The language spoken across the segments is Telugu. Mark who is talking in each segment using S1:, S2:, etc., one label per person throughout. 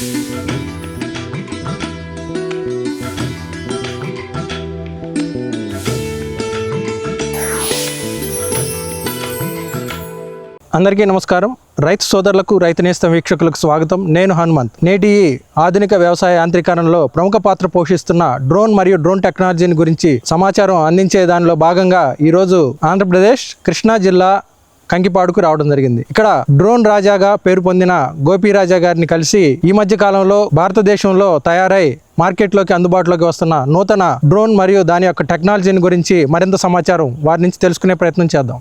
S1: అందరికీ నమస్కారం. రైతు సోదరులకు రైతు నేస్తం వీక్షకులకు స్వాగతం. నేను హనుమంత్. నేటి ఈ ఆధునిక వ్యవసాయ యాంత్రీకరణలో ప్రముఖ పాత్ర పోషిస్తున్న డ్రోన్ మరియు డ్రోన్ టెక్నాలజీని గురించి సమాచారం అందించే దానిలో భాగంగా ఈరోజు ఆంధ్రప్రదేశ్ కృష్ణా జిల్లా కంకిపాడుకు రావడం జరిగింది. ఇక్కడ డ్రోన్ రాజాగా పేరు పొందిన గోపి రాజా గారిని కలిసి ఈ మధ్య కాలంలో భారతదేశంలో తయారై మార్కెట్లోకి అందుబాటులోకి వస్తున్న నూతన డ్రోన్ మరియు దాని యొక్క టెక్నాలజీని గురించి మరింత సమాచారం వారి నుంచి తెలుసుకునే ప్రయత్నం చేద్దాం.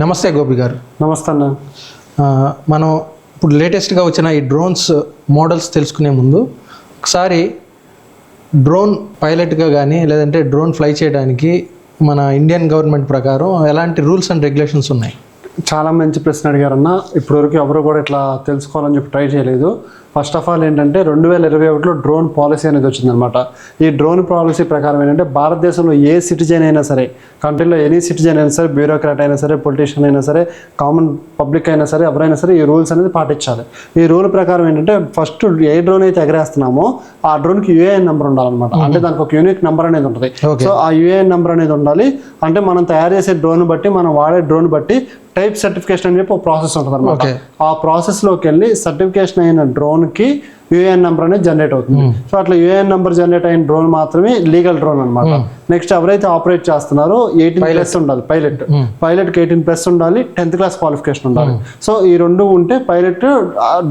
S1: నమస్తే గోపి గారు.
S2: నమస్తే అన్న.
S1: మనం ఇప్పుడు లేటెస్ట్గా వచ్చిన ఈ డ్రోన్స్ మోడల్స్ తెలుసుకునే ముందు ఒకసారి డ్రోన్ పైలట్గా కానీ లేదంటే డ్రోన్ ఫ్లై చేయడానికి మన ఇండియన్ గవర్నమెంట్ ప్రకారం ఎలాంటి రూల్స్ అండ్ రెగ్యులేషన్స్ ఉన్నాయి?
S2: చాలా మంచి ప్రశ్న అడిగారన్న. ఇప్పటివరకు ఎవరు కూడా ఇట్లా తెలుసుకోవాలని చెప్పి ట్రై చేయలేదు. ఫస్ట్ ఆఫ్ ఆల్ ఏంటంటే రెండు వేల ఇరవై ఒకటిలో డ్రోన్ పాలసీ అనేది వచ్చిందనమాట ఈ డ్రోన్ పాలసీ ప్రకారం ఏంటంటే భారతదేశంలో ఏ సిటిజన్ అయినా సరే కంట్రీలో ఎనీ సిటిజన్ అయినా సరే బ్యూరోక్రాట్ అయినా సరే పొలిటీషియన్ అయినా సరే కామన్ పబ్లిక్ అయినా సరే ఎవరైనా సరే ఈ రూల్స్ అనేది పాటించాలి. ఈ రూల్ ప్రకారం ఏంటంటే ఫస్ట్ ఏ డ్రోన్ అయితే ఎగరేస్తున్నామో ఆ డ్రోన్కి యూఏఎన్ నెంబర్ ఉండాలన్నమాట. అంటే దానికి ఒక యూనిక్ నెంబర్ అనేది ఉంటుంది. సో ఆ యూఏఎన్ నెంబర్ అనేది ఉండాలి. అంటే మనం తయారు చేసే డ్రోన్ బట్టి మనం వాడే డ్రోన్ బట్టి టైప్ సర్టిఫికేషన్ అని చెప్పి ఒక ప్రాసెస్ ఉంటుంది అనమాట. ఆ ప్రాసెస్లోకి వెళ్ళి సర్టిఫికేషన్ అయిన డ్రోన్కి యూఏఎన్ నెంబర్ అనేది జనరేట్ అవుతుంది. సో అట్లా యూఏఎన్ నెంబర్ జనరేట్ అయిన డ్రోన్ మాత్రమే లీగల్ డ్రోన్ అనమాట నెక్స్ట్ ఎవరైతే ఆపరేట్ చేస్తున్నారో ఎయిటీన్ ప్లస్ ఉండాలి పైలట్ పైలట్కి ఎయిటీన్ ప్లస్ ఉండాలి టెన్త్ క్లాస్ క్వాలిఫికేషన్ ఉండాలి. సో ఈ రెండు ఉంటే పైలట్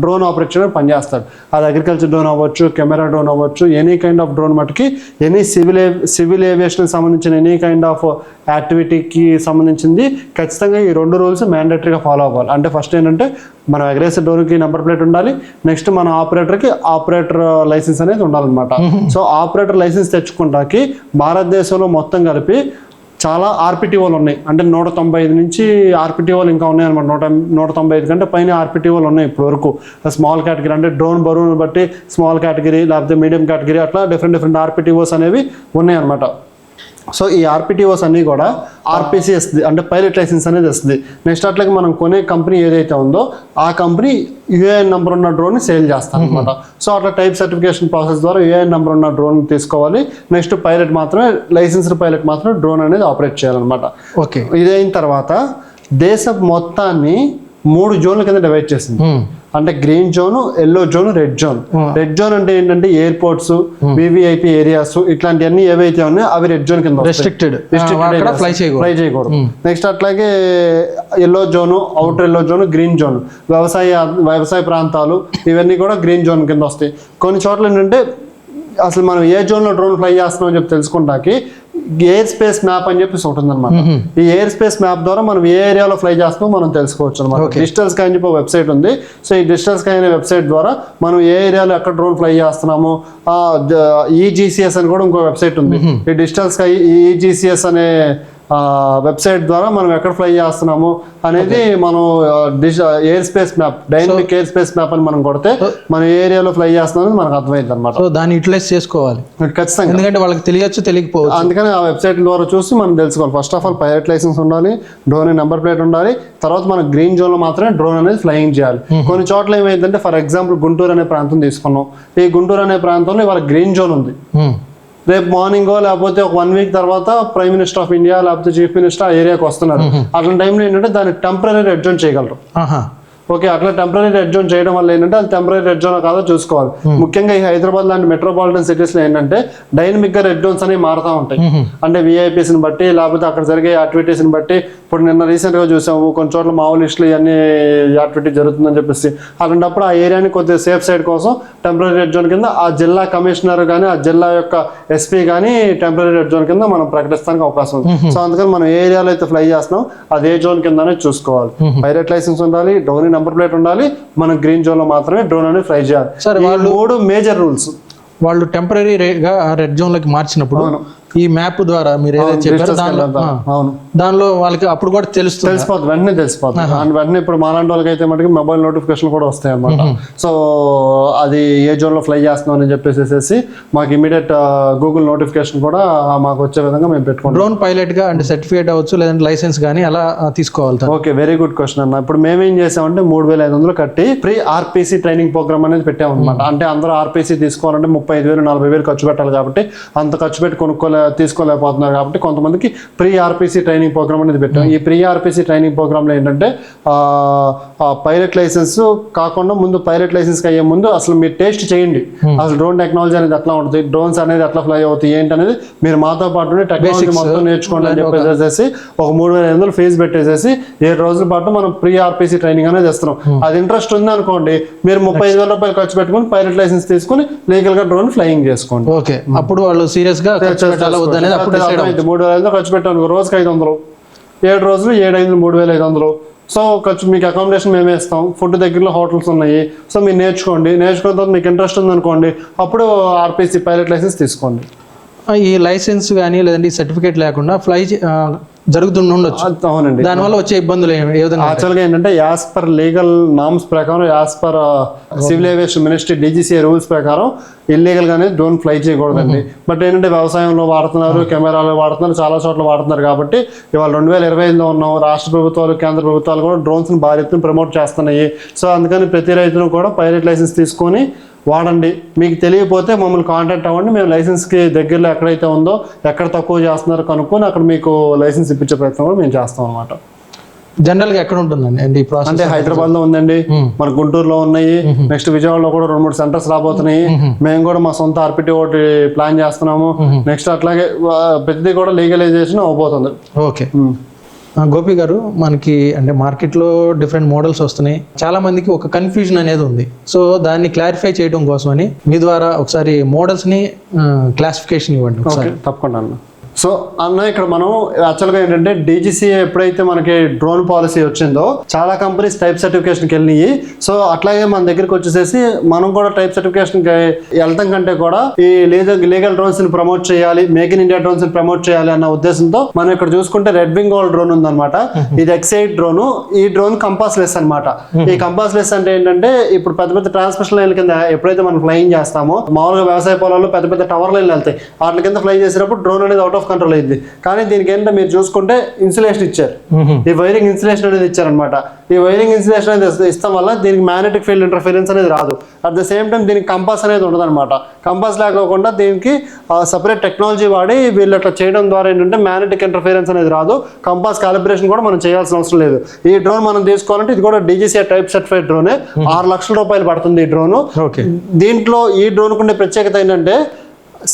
S2: డ్రోన్ ఆపరేట్ చేయడం పనిచేస్తాడు. అది అగ్రికల్చర్ డ్రోన్ అవ్వచ్చు కెమెరా డ్రోన్ అవ్వచ్చు ఎనీ కైండ్ ఆఫ్ డ్రోన్ మటుకి ఎనీ సివిల్ సివిల్ ఏవియేషన్ సంబంధించిన ఎనీ కైండ్ ఆఫ్ యాక్టివిటీకి సంబంధించింది ఖచ్చితంగా ఈ రెండు రూల్స్ మ్యాండేటరీగా ఫాలో అవ్వాలి. అంటే ఫస్ట్ ఏంటంటే మనం ఎగరేసే డ్రోన్కి నెంబర్ ప్లేట్ ఉండాలి. నెక్స్ట్ మన ఆపరేటర్కి ఆపరేటర్ లైసెన్స్ అనేది ఉండాలన్నమాట. సో ఆపరేటర్ లైసెన్స్ తెచ్చుకుంటాకి భారతదేశంలో మొత్తం కలిపి చాలా ఆర్పిటీఓలు ఉన్నాయి. అంటే నూట తొంభై ఐదు నుంచి ఆర్పిటీఓలు ఇంకా ఉన్నాయి అనమాట నూట నూట తొంభై ఐదు కంటే పైన ఆర్పిటీఓలు ఉన్నాయి ఇప్పుడు వరకు స్మాల్ కేటగిరీ అంటే డ్రోన్ బరువును బట్టి స్మాల్ కేటగిరీ లేకపోతే మీడియం కేటగిరీ అట్లా డిఫరెంట్ డిఫరెంట్ ఆర్పిటీఓస్ అనేవి ఉన్నాయి అనమాట సో ఈ ఆర్పిటిఓస్ అన్నీ కూడా ఆర్పిసి వస్తుంది అంటే పైలట్ లైసెన్స్ అనేది వస్తుంది. నెక్స్ట్ అట్లాగే మనం కొనే కంపెనీ ఏదైతే ఉందో ఆ కంపెనీ యూఏఎన్ నెంబర్ ఉన్న డ్రోన్ సేల్ చేస్తాం అనమాట సో అట్లా టైప్ సర్టిఫికేషన్ ప్రాసెస్ ద్వారా యూఏఎన్ నెంబర్ ఉన్న డ్రోన్ తీసుకోవాలి. నెక్స్ట్ పైలట్ మాత్రమే లైసెన్స్డ్ పైలట్ మాత్రమే డ్రోన్ అనేది ఆపరేట్ చేయాలన్నమాట.
S1: ఓకే
S2: ఇదైన తర్వాత దేశం మొత్తాన్ని మూడు జోన్ల కింద డివైడ్ చేసింది. అంటే green zone yellow zone red zone red zone అంటే ఏంటంటే ఎయిర్పోర్ట్స్ వివిఐపి ఏరియాస్ ఇట్లాంటివన్నీ ఏవైతే ఉన్నాయో అవి రెడ్ జోన్ కింద
S1: రెస్ట్రిక్టెడ్ ఫ్లై చేయకూడదు.
S2: నెక్స్ట్ అట్లాగే yellow zone outer yellow zone green zone వ్యవసాయ వ్యవసాయ ప్రాంతాలు ఇవన్నీ కూడా గ్రీన్ జోన్ కింద వస్తాయి. కొన్ని చోట్ల ఏంటంటే అసలు మనం ఏ జోన్లో డ్రోన్ ఫ్లై చేస్తున్నాం అని చెప్పి తెలుసుకుంటాకి ఎయిర్ స్పేస్ మ్యాప్ అని చెప్పేసి ఒకటి ఉందన్నమాట ఈ ఎయిర్ స్పేస్ మ్యాప్ ద్వారా మనం ఏ ఏరియాలో ఫ్లై చేస్తున్నామో మనం తెలుసుకోవచ్చు అనమాట డిజిటల్ స్కై అని చెప్పి వెబ్సైట్ ఉంది. సో ఈ డిజిటల్ స్కై అనే వెబ్సైట్ ద్వారా మనం ఏ ఏరియాలో ఎక్కడ డ్రోన్ ఫ్లై చేస్తున్నాము ఈజీసీఎస్ అని కూడా ఇంకో వెబ్సైట్ ఉంది. ఈ డిజిటల్ స్కై ఈజీసీఎస్ అనే వెబ్సైట్ ద్వారా మనం ఎక్కడ ఫ్లై చేస్తున్నాము అనేది మనం airspace map dynamic airspace map అని మనం కొడితే మన ఏరియాలో ఫ్లై చేస్తున్నాం మనకు అర్థమైంది అనమాట
S1: సో దాన్ని యూటిలైజ్ చేసుకోవాలి.
S2: ఖచ్చితంగా.
S1: ఎందుకంటే వాళ్ళకి తెలియచ్చు తెలియకపోవచ్చు.
S2: అందుకని ఆ వెబ్సైట్ ద్వారా చూసి మనం తెలుసుకోవాలి. First of all pilot license ఉండాలి డ్రోన్ నెంబర్ ప్లేట్ ఉండాలి తర్వాత మనం గ్రీన్ జోన్లో మాత్రమే డ్రోన్ అనేది ఫ్లయింగ్ చేయాలి. కొన్ని చోట్ల ఏమైందంటే ఫర్ ఎగ్జాంపుల్ గుంటూరు అనే ప్రాంతం తీసుకున్నాం. ఈ గుంటూరు అనే ప్రాంతంలో ఇవాళ గ్రీన్ జోన్ ఉంది. రేపు మార్నింగో లేకపోతే ఒక వన్ వీక్ తర్వాత ప్రైమ్ మినిస్టర్ ఆఫ్ ఇండియా లేకపోతే చీఫ్ మినిస్టర్ ఆ ఏరియాకి వస్తున్నారు. అట్లాంటి టైంలో ఏంటంటే దాన్ని టెంపరీ అడ్జస్ట్ చేయగలరు. ఓకే అట్లా టెంపరీ రెడ్ జోన్ చేయడం వల్ల ఏంటంటే అది టెంపరీ రెడ్ జోన్ కాదో చూసుకోవాలి. ముఖ్యంగా ఈ హైదరాబాద్ లాంటి మెట్రోపాలిటన్ సిటీస్లో ఏంటంటే డైనమిక్గా రెడ్ జోన్స్ అనేవి మారుతూ ఉంటాయి. అంటే విఐపీస్ని బట్టి లేకపోతే అక్కడ జరిగే యాక్టివిటీస్ని బట్టి ఇప్పుడు నిన్న రీసెంట్గా చూసాము కొన్ని చోట్ల మావోలిస్టులు ఇవన్నీ యాక్టివిటీ జరుగుతుందని చెప్పేసి అలాంటప్పుడు ఆ ఏరియాని కొద్దిగా సేఫ్ సైడ్ కోసం టెంపరీ రెడ్ జోన్ కింద ఆ జిల్లా కమిషనర్ కానీ ఆ జిల్లా యొక్క ఎస్పీ కానీ టెంపరీ రెడ్ జోన్ కింద మనం ప్రకటిస్తానికి అవకాశం ఉంది. సో అందుకని మనం ఏ ఏరియాలో అయితే ఫ్లై చేస్తున్నాం అది ఏ జోన్ కిందనే చూసుకోవాలి. పైలట్ లైసెన్స్ ఉండాలి డ్రోన్ నెంబర్ ప్లేట్ ఉండాలి. మనం గ్రీన్ జోన్లో మాత్రమే డ్రోన్ అనేది ఫ్లై చేయాలి.
S1: సరే,
S2: మూడు మేజర్ రూల్స్.
S1: వాళ్ళు టెంపరీగా రెడ్ జోన్లోకి మార్చినప్పుడు ఈ మ్యాప్ ద్వారా మీరు ఏదైతే చెప్పారో దానిలో
S2: అవును.
S1: దానిలో వాళ్ళకి అప్పుడు కూడా తెలుస్తుంది.
S2: తెలిసిపోతుంది వెంటనే తెలిసిపోతుంది. అండ్ వెంటనే ఇప్పుడు మాలాంటి వాళ్ళకి అయితే మటుకు మొబైల్ నోటిఫికేషన్ కూడా వస్తాయి అన్నమాట సో అది ఏ జోన్లో ఫ్లై చేస్తున్నాం అని చెప్పేసి మాకు ఇమీడియట్ గూగుల్ నోటిఫికేషన్ కూడా మాకు వచ్చే విధంగా మేము పెట్టుకుంటాం.
S1: డ్రోన్ పైలట్గా అంటే సర్టిఫికేట్ అవ్వచ్చు లేదంటే లైసెన్స్ కానీ అలా తీసుకోవాలి.
S2: ఓకే వెరీ గుడ్ క్వశ్చన్ అన్న. ఇప్పుడు మేమేం చేసామంటే మూడు వేల ఐదు వందలు కట్టి ప్రీ ఆర్పీసీ ట్రైనింగ్ ప్రోగ్రామ్ అనేది పెట్టామన్నమాట. అంటే అందరూ ఆర్పీసీ తీసుకోవాలంటే ముప్పై ఐదు వేలు నలభై వేలు ఖర్చు పెట్టాలి కాబట్టి అంత ఖర్చు పెట్టి కొనుక్కోలే తీసుకోలేకపోతున్నారు కాబట్టి కొంతమందికి ప్రీ ఆర్పీసీ ట్రైనింగ్ ప్రోగ్రామ్ అనేది పెట్టాం. ఈ ప్రీ ఆర్పీసీ ట్రైనింగ్ ప్రోగ్రామ్లో ఏంటంటే పైలట్ లైసెన్స్ కాకుండా ముందు పైలట్ లైసెన్స్ అయ్యే ముందు అసలు మీరు టేస్ట్ చేయండి. అసలు డ్రోన్ టెక్నాలజీ అనేది ఎట్లా ఉంటుంది డ్రోన్స్ అనేది ఎట్లా ఫ్లై అవుతాయి ఏంటి అనేది మీరు మాతో పాటు టెక్నాలజీ. మొత్తం నేర్చుకోండి అని చెప్పేసి ఒక మూడు వేల ఐదు వందలు ఫీజు పెట్టేసేసి ఏడు రోజుల పాటు మనం ప్రీ ఆర్పీసీ ట్రైనింగ్ అనేది ఇస్తున్నాం అది ఇంట్రెస్ట్ ఉంది అనుకోండి మీరు ముప్పై ఐదు వేల రూపాయలు ఖర్చు పెట్టుకుని పైలట్ లైసెన్స్ తీసుకుని లీగల్గా డ్రోన్ ఫ్లయింగ్ చేసుకోండి.
S1: ఓకే. అప్పుడు వాళ్ళు సీరియస్గా పెట్టాలా వద్దనేది అప్పుడు డిసైడ్
S2: అర్థమైంది. మూడు వేల ఐదు ఖర్చు పెట్టాను. రోజుకి ఐదు వందలు. ఏడు రోజులు ఏడు ఐదు మూడు వేల ఐదు వందలు. సో ఖర్చు మీకు అకామిడేషన్ మేమే ఇస్తాం. ఫుడ్ దగ్గరలో హోటల్స్ ఉన్నాయి. సో మీరు నేర్చుకోండి. నేర్చుకున్న తర్వాత మీకు ఇంట్రెస్ట్ ఉందనుకోండి అప్పుడు ఆర్పీసీ పైలట్ లైసెన్స్ తీసుకోండి.
S1: ఈ లైసెన్స్ కానీ లేదంటే ఈ సర్టిఫికేట్ లేకుండా ఫ్లై జరుగుతుండ ఉండొచ్చు.
S2: అది- అవునండి.
S1: దానివల్ల వచ్చే ఇబ్బందులు ఏ విధంగా?
S2: యాక్చువల్గా ఏంటంటే యాజ్ పర్ లీగల్ నామ్స్ ప్రకారం as per civil aviation ministry DGC rules ప్రకారం ఇల్లీగల్ గానే డ్రోన్ ఫ్లై చేయకూడదండి. బట్ ఏంటంటే వ్యవసాయంలో వాడుతున్నారు కెమెరాలో వాడుతున్నారు చాలా చోట్ల వాడుతున్నారు కాబట్టి ఇవాళ రెండు వేల ఇరవై ఐదులో ఉన్నాం. రాష్ట్ర ప్రభుత్వాలు కేంద్ర ప్రభుత్వాలు కూడా డ్రోన్స్ని భారీ ఎత్తున ప్రమోట్ చేస్తున్నాయి. సో అందుకని ప్రతి రైతును కూడా పైలట్ లైసెన్స్ తీసుకొని వాడండి. మీకు తెలియకపోతే మమ్మల్ని కాంటాక్ట్ అవ్వండి. మేము లైసెన్స్కి దగ్గరలో ఎక్కడైతే ఉందో ఎక్కడ తక్కువ చేస్తున్నారో కనుక్కొని అక్కడ మీకు లైసెన్స్ ఇప్పించే ప్రయత్నం కూడా మేము చేస్తాం అనమాట
S1: జనరల్గా ఎక్కడ ఉంటుందండి? అంటే
S2: హైదరాబాద్లో ఉందండి. మన గుంటూరులో ఉన్నాయి. నెక్స్ట్ విజయవాడలో కూడా రెండు మూడు సెంటర్స్ రాబోతున్నాయి. మేము కూడా మా సొంత ఆర్పిటి ఒకటి ప్లాన్ చేస్తున్నాము. నెక్స్ట్ అట్లాగే ప్రతిదీ కూడా లీగలైజేషన్ అవబోతుంది
S1: ఓకే. గోపి గారు మనకి అంటే మార్కెట్లో డిఫరెంట్ మోడల్స్ వస్తున్నాయి. చాలా మందికి ఒక కన్ఫ్యూజన్ అనేది ఉంది. సో దాన్ని క్లారిఫై చేయడం కోసమని మీ ద్వారా ఒకసారి మోడల్స్ని క్లాసిఫికేషన్ ఇవ్వండి
S2: తప్పకుండా అన్న. సో అన్న ఇక్కడ మనం యాక్చువల్గా ఏంటంటే డీజీసీఏ ఎప్పుడైతే మనకి డ్రోన్ పాలసీ వచ్చిందో చాలా కంపెనీస్ టైప్ సర్టిఫికేషన్కి వెళ్ళినాయి. సో అట్లాగే మన దగ్గరికి వచ్చేసేసి మనం కూడా టైప్ సర్టిఫికేషన్కి వెళ్తాం కంటే కూడా ఈ లీగల్ లీగల్ డ్రోన్స్ని ప్రమోట్ చేయాలి మేక్ ఇన్ ఇండియా డ్రోన్స్ని ప్రమోట్ చేయాలి అన్న ఉద్దేశంతో మనం ఇక్కడ చూసుకుంటే రెడ్ గోల్డ్ డ్రోన్ ఉందన్నమాట. ఇది ఎక్సైడ్ డ్రోన్ ఈ డ్రోన్ కంపాస్ లెస్ అనమాట ఈ కంపాస్ లెస్ అంటే ఏంటంటే ఇప్పుడు పెద్ద పెద్ద ట్రాన్స్మిషన్ లైన్ కింద ఎప్పుడైతే మనం ఫ్లైయింగ్ చేస్తామో మామూలుగా వ్యవసాయ పొలాల్లో పెద్ద పెద్ద టవర్ లైన్లు వెళ్తాయి. వాటి కింద ఫ్లై చేసేటప్పుడు డ్రోన్ అనేది అవుట్ ఆఫ్ కంట్రోల్ అయింది. కానీ దీనికి ఏంటంటే మీరు చూసుకుంటే ఇన్సులేషన్ ఇచ్చారు. ఈ వైరింగ్ ఇన్సులేషన్ అనేది ఇచ్చారనమాట ఈ వైరింగ్ ఇన్సులేషన్ అనేది ఇస్- ఇస్తాం వల్ల దీనికి మ్యాగ్నెటిక్ ఫీల్డ్ ఇంటర్ఫిరెన్స్ అనేది రాదు. అట్ ద సేమ్ టైం దీనికి కంపాస్ అనేది ఉండదు అనమాట కంపాస్ లేకోకుండా దీనికి సపరేట్ టెక్నాలజీ వాడి వీళ్ళు అట్లా చేయడం ద్వారా ఏంటంటే మ్యాగ్నెటిక్ ఇంటర్ఫిరెన్స్ అనేది రాదు. కంపాస్ కాలిబ్రేషన్ కూడా మనం చేయాల్సిన అవసరం లేదు. ఈ డ్రోన్ మనం తీసుకోవాలంటే ఇది కూడా డీజీసీ టైప్ సర్టిఫైడ్ డ్రోనే ఆరు లక్షల రూపాయలు పడుతుంది ఈ డ్రోన్
S1: ఓకే.
S2: దీంట్లో ఈ డ్రోన్ ఉండే ప్రత్యేకత ఏంటంటే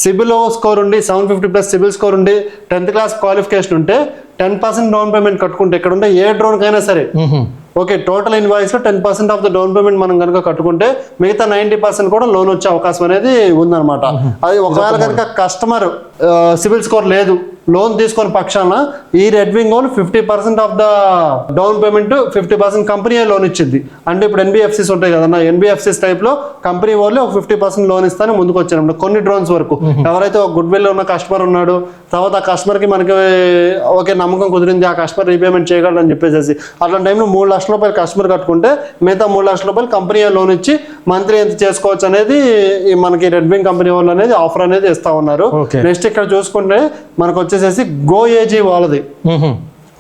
S2: సిబిల్ స్కోర్ ఉండి seven fifty plus CIBIL score ఉండి టెన్త్ క్లాస్ క్వాలిఫికేషన్ ఉంటే టెన్ పర్సెంట్ డౌన్ పేమెంట్ కట్టుకుంటే ఇక్కడ ఉండే ఏ డ్రోన్ కైనా సరే. Okay total ఇన్వాయిస్లో ten percent of the down payment మనం కనుక కట్టుకుంటే మిగతా నైన్టీ పర్సెంట్ కూడా లోన్ వచ్చే అవకాశం అనేది ఉందన్నమాట. అది ఒకవేళ కనుక కస్టమర్ సివిల్ స్కోర్ లేదు. లోన్ తీసుకొని పక్షాన ఈ రెడ్ వింగ్ వాళ్ళు fifty percent of the down payment fifty percent company loan ఇచ్చింది అంటే ఇప్పుడు ఎన్బిఎఫ్సిస్ ఉంటాయి కదన్నా ఎన్బిఎఫ్సిస్ టైప్లో కంపెనీ వాళ్ళు ఒక ఫిఫ్టీ పర్సెంట్ లోన్ ఇస్తాను ముందుకు వచ్చారు. కొన్ని డ్రోన్స్ వరకు. ఎవరైతే ఒక గుడ్ విల్ ఉన్న కస్టమర్ ఉన్నాడు తర్వాత ఆ కస్టమర్కి మనకి ఓకే నమ్మకం కుదిరింది ఆ కస్టమర్ రీపేమెంట్ చేయగలడు అని చెప్పేసి అట్లాంటి టైంలో మూడు లక్షల రూపాయలు కస్టమర్ కట్టుకుంటే మిగతా మూడు లక్షల రూపాయలు కంపెనీ లోన్ ఇచ్చి మంత్లీ ఎంత చేసుకోవచ్చు అనేది ఈ మనకి రెడ్ వింగ్ కంపెనీ వాళ్ళు అనేది ఆఫర్ అనేది ఇస్తా ఉన్నారు. నెక్స్ట్ ఇక్కడ చూసుకుంటే మనకు వచ్చేసేసి గో ఏజీ వాళ్ళది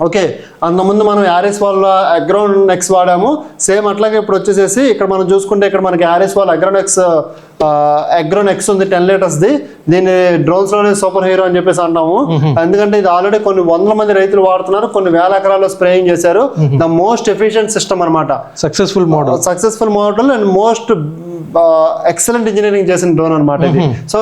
S2: ఓకే అంతకుముందు మనం యారిస్ వాళ్ళ అగ్రోన్ నెక్స్ వాడాము. సేమ్ అట్లాగే ఇప్పుడు వచ్చేసేసి ఇక్కడ మనం చూసుకుంటే ఇక్కడ మనకి యారిస్ వాళ్ళ అగ్రోనెక్స్ అగ్రోన్ ఎక్స్ ఉంది టెన్ లీటర్స్ది. దీన్ని drones లోనే సూపర్ హీరో అని చెప్పేసి అంటాము. ఎందుకంటే ఇది ఆల్రెడీ కొన్ని వందల మంది రైతులు వాడుతున్నారు కొన్ని వేల ఎకరాల్లో స్ప్రేయింగ్ చేశారు. ద మోస్ట్ ఎఫిషియెంట్ సిస్టమ్ అనమాట
S1: successful model.
S2: Successful model and most excellent engineering చేసిన డ్రోన్ అనమాట ఇది. సో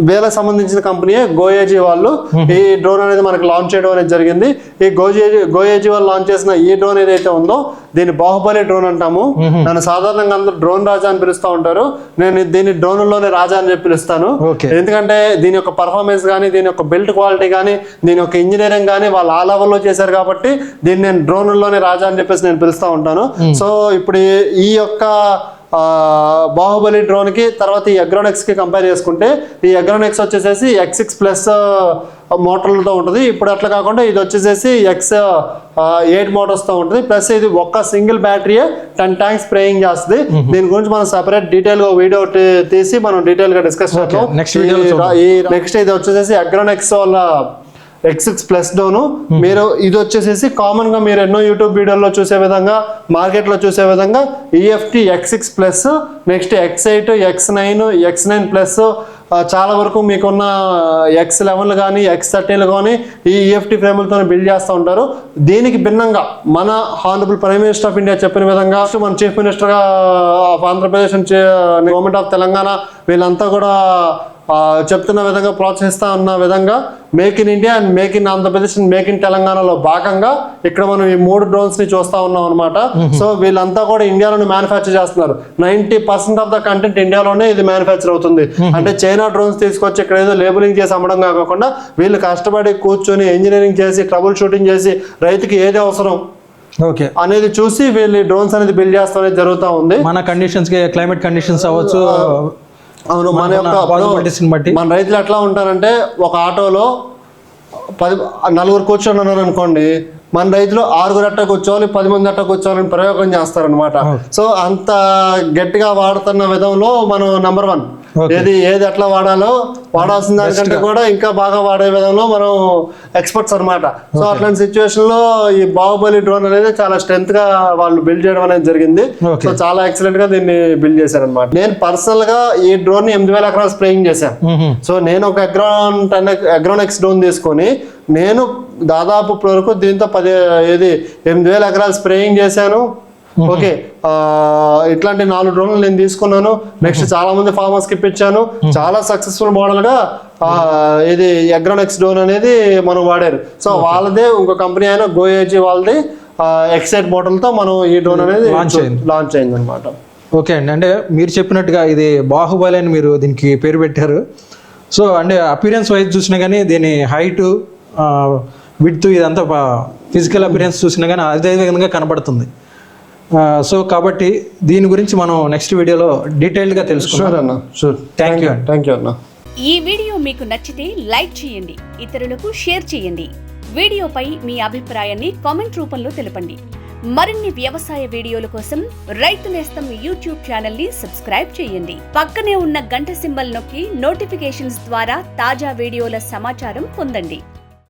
S2: వీళ్ళకి సంబంధించిన కంపెనీ గోయేజీ వాళ్ళు ఈ డ్రోన్ అనేది మనకి లాంచ్ చేయడం అనేది జరిగింది. ఈ గోజేజీ గోయేజీ వాళ్ళు లాంచ్ చేసిన ఈ డ్రోన్ ఏదైతే ఉందో దీన్ని బాహుబలి డ్రోన్ అంటాము. నన్ను సాధారణంగా అందరూ డ్రోన్ రాజా అని పిలుస్తూ ఉంటారు. నేను దీన్ని డ్రోన్లోనే రాజా అని చెప్పి పిలుస్తాను. ఎందుకంటే దీని యొక్క పర్ఫార్మెన్స్ కానీ దీని యొక్క బిల్డ్ క్వాలిటీ కానీ దీని యొక్క ఇంజనీరింగ్ కానీ వాళ్ళు ఆ లెవెల్లో చేశారు కాబట్టి దీన్ని నేను డ్రోన్లోనే రాజా అని చెప్పేసి నేను పిలుస్తూ ఉంటాను. సో ఇప్పుడు ఈ- యొక్క బాహుబలి డ్రోన్కి తర్వాత ఈ అగ్రోనెక్స్కి కంపేర్ చేసుకుంటే ఈ అగ్రోనెక్స్ వచ్చేసేసి ఎక్స్ సిక్స్ ప్లస్ మోటార్లతో ఉంటుంది. ఇప్పుడు అట్లా కాకుండా ఇది వచ్చేసేసి ఎక్స్ ఎయిట్ మోటార్స్తో ఉంటుంది. ప్లస్ ఇది ఒక్క సింగిల్ బ్యాటరీయే టెన్ ట్యాంక్స్ స్ప్రేయింగ్ చేస్తుంది. దీని గురించి మనం సెపరేట్ డీటెయిల్గా వీడియో తీసి మనం డీటెయిల్గా డిస్కస్ చేద్దాం.
S1: చూద్దాం.
S2: ఈ నెక్స్ట్ ఇది వచ్చేసేసి అగ్రోనెక్స్ వాళ్ళ ఎక్స్ఎక్స్ ప్లస్ డోను మీరు ఇది వచ్చేసేసి కామన్గా మీరు ఎన్నో యూట్యూబ్ వీడియోలో చూసే విధంగా మార్కెట్లో చూసే విధంగా EFT X six plus next X eight X nine X nine plus చాలా వరకు మీకున్న ఎక్స్ లెవెన్ కానీ ఎక్స్ థర్టీలు కానీ ఈ ఈఎఫ్టీ ఫ్రేములతో బిల్డ్ చేస్తూ ఉంటారు. దీనికి భిన్నంగా మన honourable prime minister of India చెప్పిన విధంగా మన chief minister of Andhra Pradesh government of Telangana వీళ్ళంతా కూడా చెప్తున్న విధంగా ప్రోత్సహిస్తా ఉన్న విధంగా make in India and make in Andhra Pradesh and make in తెలంగాణలో భాగంగా ఇక్కడ మనం ఈ మూడు డ్రోన్స్ని చూస్తా ఉన్నాం అనమాట సో వీళ్ళంతా కూడా ఇండియాలోనే మ్యానుఫ్యాక్చర్ చేస్తున్నారు. Ninety percent of the content ఇండియాలోనే ఇది మ్యానుఫ్యాక్చర్ అవుతుంది. అంటే చైనా డ్రోన్స్ తీసుకొచ్చి ఇక్కడ ఏదో లేబులింగ్ చేసి అమ్మడం కాకుండా వీళ్ళు కష్టపడి కూర్చొని ఇంజనీరింగ్ చేసి ట్రబుల్ షూటింగ్ చేసి రైతుకి ఏది అవసరం
S1: ఓకే.
S2: అనేది చూసి వీళ్ళు డ్రోన్స్ అనేది బిల్డ్ చేస్తాం అనేది జరుగుతూ ఉంది.
S1: మన కండిషన్స్కి క్లైమేట్ కండిషన్స్ అవ్వచ్చు
S2: అవును మన యొక్క
S1: బట్టి.
S2: మన రైతులు ఎట్లా ఉంటారంటే ఒక ఆటోలో పది నలుగురు కూర్చొని ఉన్నారు అనుకోండి మన రైతులు ఆరుగురు అట్ట కూర్చోవాలి పది మంది అట్ట కూర్చోవాలని ప్రయోగం చేస్తారనమాట సో అంత గట్టిగా వాడుతున్న విధంలో మనం నంబర్ వన్ ఏది ఏది ఎట్లా వాడాలో వాడాల్సిన దానికంటే కూడా ఇంకా బాగా వాడే విధంలో మనం ఎక్స్పర్ట్స్ అన్నమాట. సో అట్లాంటి సిచ్యువేషన్లో ఈ బాహుబలి డ్రోన్ అనేది చాలా స్ట్రెంత్గా వాళ్ళు బిల్డ్ చేయడం అనేది జరిగింది. సో చాలా ఎక్సలెంట్గా దీన్ని బిల్డ్ చేశారనమాట నేను పర్సనల్గా ఈ డ్రోన్ని ఎనిమిది వేల ఎకరాలు స్ప్రేయింగ్ చేశాను. సో నేను ఒక అగ్రాన్ టెన్ అగ్రోనెక్స్ డ్రోన్ తీసుకొని నేను దాదాపు వరకు దీంతో పది ఏది ఎనిమిది వేల ఎకరాలు స్ప్రేయింగ్ చేశాను. ఓకే ఇట్లాంటి నాలుగు డ్రోన్లు నేను తీసుకున్నాను. నెక్స్ట్ చాలా మంది ఫార్మర్స్కి ఇప్పించాను చాలా సక్సెస్ఫుల్ మోడల్గా ఇది అగ్రోనెక్స్ డ్రోన్ అనేది మనం వాడారు. సో వాళ్ళదే ఇంకో కంపెనీ అయిన గోఏజీ వాళ్ళది ఎక్సైట్ మోడల్తో మనం ఈ డ్రోన్ అనేది
S1: అయింది.
S2: లాంచ్ అయింది. అనమాట
S1: ఓకే అండి. అంటే మీరు చెప్పినట్టుగా ఇది బాహుబలి అని మీరు దీనికి పేరు పెట్టారు. సో అంటే అపీరెన్స్ వైజ్ చూసినా కానీ దీని హైట్ విడ్త్ ఇదంతా ఫిజికల్ అపీరెన్స్ చూసినా కానీ అదే విధంగా కనబడుతుంది. సో కాబట్టి దీని గురించి మనం నెక్స్ట్ వీడియోలో డీటెయిల్డ్గా తెలుసుకుందాం. థ్యాంక్ యూ
S2: థ్యాంక్ యూ అన్న.
S3: ఈ వీడియో మీకు నచ్చితే లైక్ చేయండి ఇతరులకు షేర్ చేయండి. వీడియోపై మీ అభిప్రాయాన్ని కామెంట్ రూపంలో తెలపండి. మరిన్ని వ్యవసాయ వీడియోల కోసం రైతు నేస్తం యూట్యూబ్ ఛానల్ని సబ్స్క్రైబ్ చేయండి. పక్కనే ఉన్న గంట సింబల్ నొక్కి నోటిఫికేషన్స్ ద్వారా తాజా వీడియోల సమాచారం పొందండి.